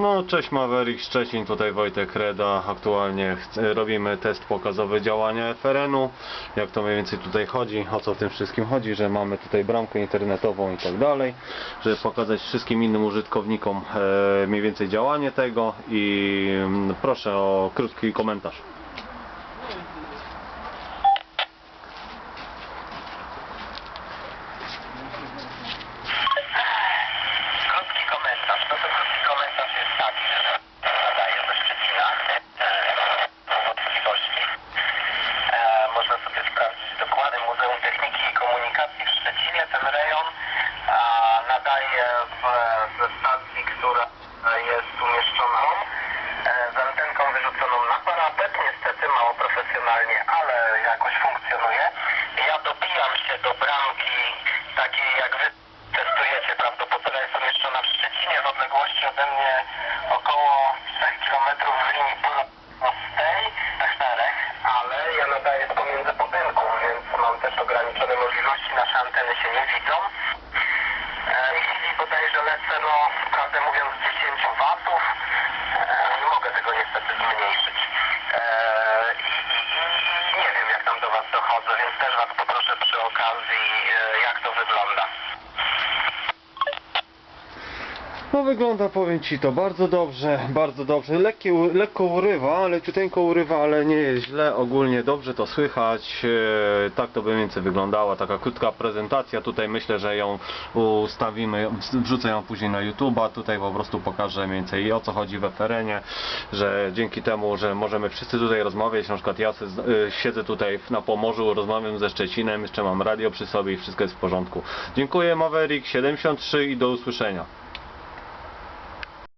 No, cześć Maverick, Szczecin, tutaj Wojtek Reda. Aktualnie chc- robimy test pokazowy działania FRN-u. Jak to mniej więcej tutaj chodzi, o co w tym wszystkim chodzi, że mamy tutaj bramkę internetową i tak dalej, żeby pokazać wszystkim innym użytkownikom e, mniej więcej działanie tego i mm, proszę o krótki komentarz. Krótki komentarz. No to krótki komentarz jest taki, że nadaje ze Szczecina e, wątpliwości. E, można sobie sprawdzić dokładnie Muzeum Techniki i Komunikacji w Szczecinie. Ten rejon a, nadaje w, ze stacji, która jest umieszczona e, z antenką wyrzuconą na parapet. Niestety mało profesjonalnie, ale jakoś funkcjonuje. Ja dobijam się do bramki takiej jak wy testujecie prawdopodobnie jest umieszczona w Szczecinie w odległości ode mnie około 3 km w linii prostej, 4, ale ja nadaję pomiędzy budynków, więc mam też ograniczone możliwości, nasze anteny się nie widzą. E, W chwili bodajże lecę, no prawdę mówiąc 10 watów, e, nie mogę tego niestety zmniejszyć. E, I, nie wiem jak tam do Was dochodzę, więc też Was poproszę przy okazji e, jak to wygląda. No wygląda, powiem Ci to bardzo dobrze, bardzo dobrze. Lekkie, lekko urywa, leciuteńko urywa, ale nie jest źle. Ogólnie dobrze to słychać. E, tak to by więcej wyglądała. Taka krótka prezentacja. Tutaj myślę, że ją ustawimy, wrzucę ją później na YouTube'a. Tutaj po prostu pokażę więcej o co chodzi w FRN-ie, że dzięki temu, że możemy wszyscy tutaj rozmawiać, na przykład ja e, siedzę tutaj na Pomorzu, rozmawiam ze Szczecinem, jeszcze mam radio przy sobie i wszystko jest w porządku. Dziękuję Maverick 73 i do usłyszenia.